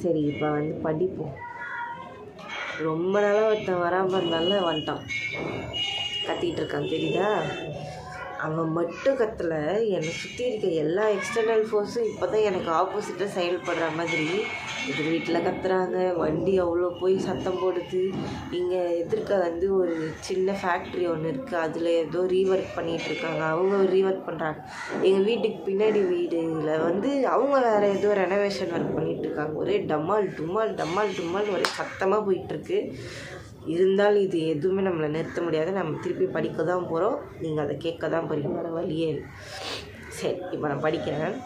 சரி இப்போ வந்து படிப்போம். ரொம்ப நாளாக ஒருத்தன் வராமல் இருந்தால வந்துட்டான் கத்திக்கிட்டு இருக்கான் தெரியுதா? அவன் மட்டும் கத்தலை. என்னை சுற்றி இருக்க எல்லா எக்ஸ்டர்னல் ஃபோர்ஸும் இப்போ தான் எனக்கு ஆப்போசிட்டாக செயல்படுற மாதிரி. எதிர் வீட்டில் கத்துறாங்க. வண்டி அவ்வளோ போய் சத்தம் போடுது. இங்கே எதிர்க்க வந்து ஒரு சின்ன ஃபேக்ட்ரி ஒன்று இருக்குது அதில் ஏதோ ரீஒர்க் பண்ணிகிட்டு இருக்காங்க. அவங்க ரீஒர்க் பண்ணுறாங்க எங்கள் வீட்டுக்கு பின்னாடி வீடுல வந்து அவங்க வேறு ஏதோ ரெனோவேஷன் ஒர்க் பண்ணிகிட்டு இருக்காங்க. ஒரே டம்மால் டும்மால் டம்மால் டும்மால் ஒரே சத்தமாக போயிட்டுருக்கு இருந்தாலும் இது எதுவுமே நம்மளை நிறுத்த முடியாது. நம்ம திருப்பி படிக்க தான் போகிறோம் நீங்கள் அதை கேட்க தான் போகிறீங்க வேறு வழியே சரி இப்போ நான் படிக்கிறேன்.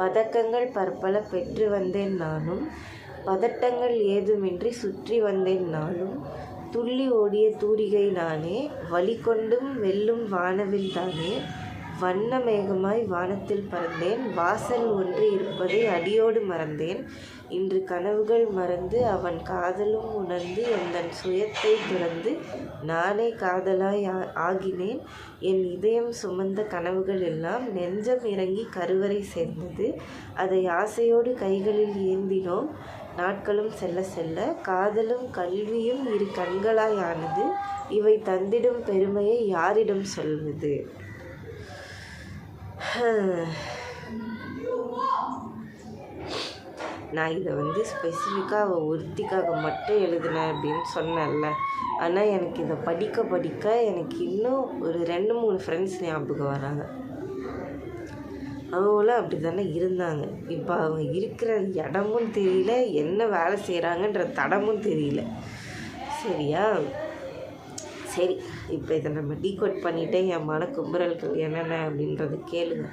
பதக்கங்கள் பற்பல பெற்று வந்தேன் நானும். பதட்டங்கள் ஏதுமின்றி சுற்றி வந்தேன் நானும். துள்ளி ஓடிய தூரிகை நானே. வழி கொண்டும் வெல்லும் வானவில் தானே. வண்ண மேகமாய் வானத்தில் பறந்தேன். வாசல் ஒன்று இருப்பதை அடியோடு மறந்தேன். இன்று கனவுகள் மறந்து அவன் காதலும் உணர்ந்து எந்தன் சுயத்தை துறந்து நானே காதலாய் ஆ- ஆகினேன். என் இதயம் சுமந்த கனவுகள் எல்லாம் நெஞ்சம் இறங்கி கருவறை சேர்ந்தது. அதை ஆசையோடு கைகளில் ஏந்தினோம். நாட்களும் செல்ல செல்ல காதலும் கல்வியும் இரு கண்களாய் ஆனது. இவை தந்திடும் பெருமையை யாரிடம் சொல்வது? நான் இதை வந்து ஸ்பெசிஃபிக்காக அவள் ஒருத்திக்காக மட்டும் எழுதினேன் அப்படின்னு சொன்னேன்ல. ஆனால் எனக்கு இதை படிக்க படிக்க எனக்கு இன்னும் ஒரு ரெண்டு மூணு ஃப்ரெண்ட்ஸ் ஞாபகம் வராங்க. அவங்களும் அப்படி தானே இருந்தாங்க. இப்போ அவங்க இருக்கிற இடமும் தெரியல என்ன வேலை செய்கிறாங்கன்ற தடமும் தெரியல. சரியா? சரி இப்போ இதை நம்ம டீகோட் பண்ணிட்டே என் மன கும்புறல்கள் என்னென்ன அப்படின்றத கேளுங்க.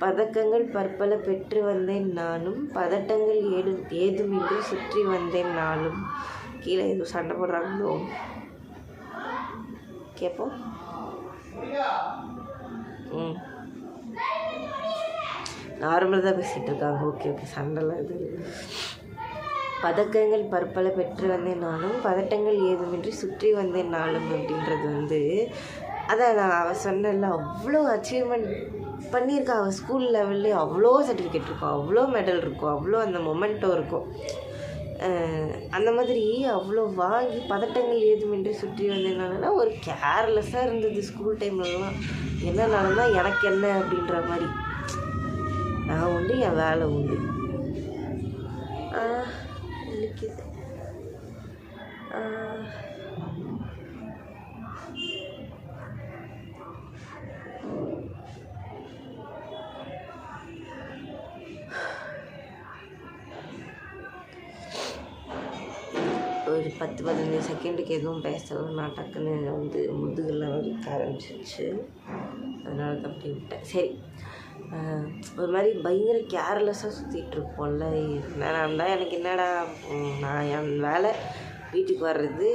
பதக்கங்கள் பற்பல பெற்று வந்தேன் நானும் பதட்டங்கள் ஏது ஏதுமின்றி சுற்றி வந்தேன் நானும் கீழே எதுவும் சண்டை போடுறாங்களோ? கேட்போம் ம். நார்மலாக தான் பேசிகிட்டு இருக்காங்க. ஓகே ஓகே சண்டைலாம் இது இல்லை. பதக்கங்கள் பற்பல பெற்று வந்தேன் நானும் பதட்டங்கள் ஏதுமின்றி சுற்றி வந்தேன் நாளும் அப்படின்றது வந்து அதை நான் அவள் சொன்னல அவ்வளோ அச்சீவ்மெண்ட் பண்ணியிருக்கா. அவள் ஸ்கூல் லெவல்லே அவ்வளோ சர்டிஃபிகேட் இருக்கும் அவ்வளோ மெடல் இருக்கும் அவ்வளோ அந்த மொமெண்ட்டோ இருக்கும். அந்த மாதிரி அவ்வளோ வாங்கி பதட்டங்கள் ஏதுமின்றி சுற்றி வந்தேனாலனா ஒரு கேர்லெஸ்ஸாக இருந்தது ஸ்கூல் டைம்லலாம் என்ன நடந்தால் எனக்கு என்ன அப்படின்ற மாதிரி. நான் உண்டு என் வேலை உண்டு. ஆஹ், ஒரு பத்து பதினஞ்சு செகண்டுக்கு எதுவும் பேசலாம் நான் டக்குன்னு வந்து முதுகெல்லாம் வலிக்க ஆரம்பிச்சிருச்சு. அதனால தான் அப்படி விட்டேன். சரி. ஒரு மாதிரி பயங்கர கேர்லெஸ்ஸாக சுற்றிட்டு இருப்போம்ல. நான் தான் எனக்கு என்னடா நான் என் வேலை வீட்டுக்கு வர்றது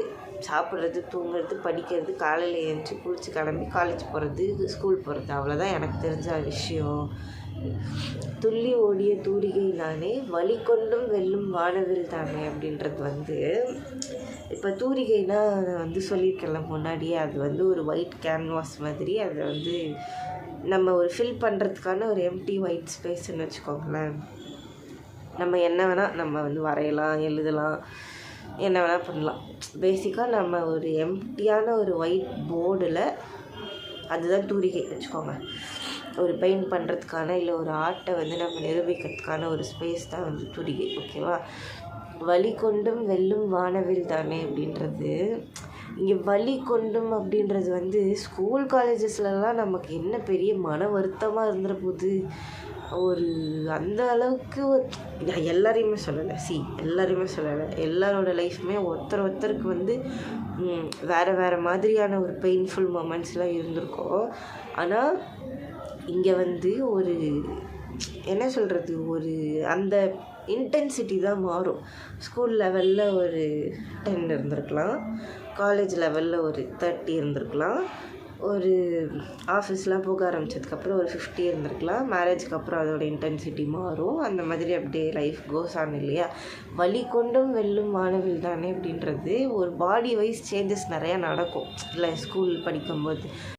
சாப்பிட்றது தூங்குறது படிக்கிறது காலையில் எழுந்துச்சி குளிச்சு கிளம்பி காலேஜ் போகிறது ஸ்கூல் போகிறது அவ்வளோதான் எனக்கு தெரிஞ்ச விஷயம். துள்ளி ஓடிய தூரிகை நானே வழி கொண்டும் வெல்லும் வானவில் தானே அப்படின்றது வந்து இப்போ தூரிகைனா நான் வந்து சொல்லியிருக்கேன்ல முன்னாடியே அது வந்து ஒரு ஒயிட் கேன்வாஸ் மாதிரி அதை வந்து நம்ம ஒரு ஃபில் பண்ணுறதுக்கான ஒரு எம்டி ஒயிட் ஸ்பேஸ்ன்னு வச்சுக்கோங்களேன். நம்ம என்ன வேணால் நம்ம வந்து வரையலாம் எழுதலாம் என்ன வேணால் பண்ணலாம். பேசிக்காக நம்ம ஒரு எம்டியான ஒரு ஒயிட் போர்டில் அதுதான் தூரிகை வச்சுக்கோங்க. ஒரு பெயிண்ட் பண்ணுறதுக்கான இல்லை ஒரு ஆர்ட்டை வந்து நம்ம நிரூபிக்கிறதுக்கான ஒரு ஸ்பேஸ் தான் வந்து தூரிகை ஓகேவா வழி கொண்டும் வெல்லும் வானவில் தானே அப்படின்றது. இங்கே வழி கொண்டும் அப்படின்றது வந்து ஸ்கூல் காலேஜஸ்லலாம் நமக்கு என்ன பெரிய மன வருத்தமாக இருந்துற போது ஒரு அந்த அளவுக்கு நான் எல்லாரையுமே சொல்லலை. சி எல்லாரையுமே சொல்லலை. எல்லாரோட லைஃப்புமே ஒருத்தர் ஒருத்தருக்கு வந்து வேறு வேறு மாதிரியான ஒரு பெயின்ஃபுல் மூமெண்ட்ஸ்லாம் இருந்திருக்கும். ஆனால் இங்கே வந்து ஒரு என்ன சொல்கிறது ஒரு அந்த இன்டென்சிட்டி தான் மாறும். ஸ்கூல் லெவலில் ஒரு டென் இருந்திருக்கலாம். காலேஜ் லெவலில் ஒரு தேர்ட்டி இருந்திருக்கலாம். ஒரு ஆஃபீஸ்லாம் போக ஆரம்பிச்சதுக்கப்புறம் ஒரு ஃபிஃப்டி இருந்திருக்கலாம். மேரேஜ்க்கு அப்புறம் அதோட இன்டென்சிட்டி மாறும். அந்த மாதிரி அப்படியே லைஃப் கோஸ் ஆன் இல்லையா? வழி கொண்டும் வெல்லும் மாணவில் தானே அப்படின்றது. ஒரு பாடி வைஸ் சேஞ்சஸ் நிறையா நடக்கும். இல்லை ஸ்கூல் படிக்கும்போது.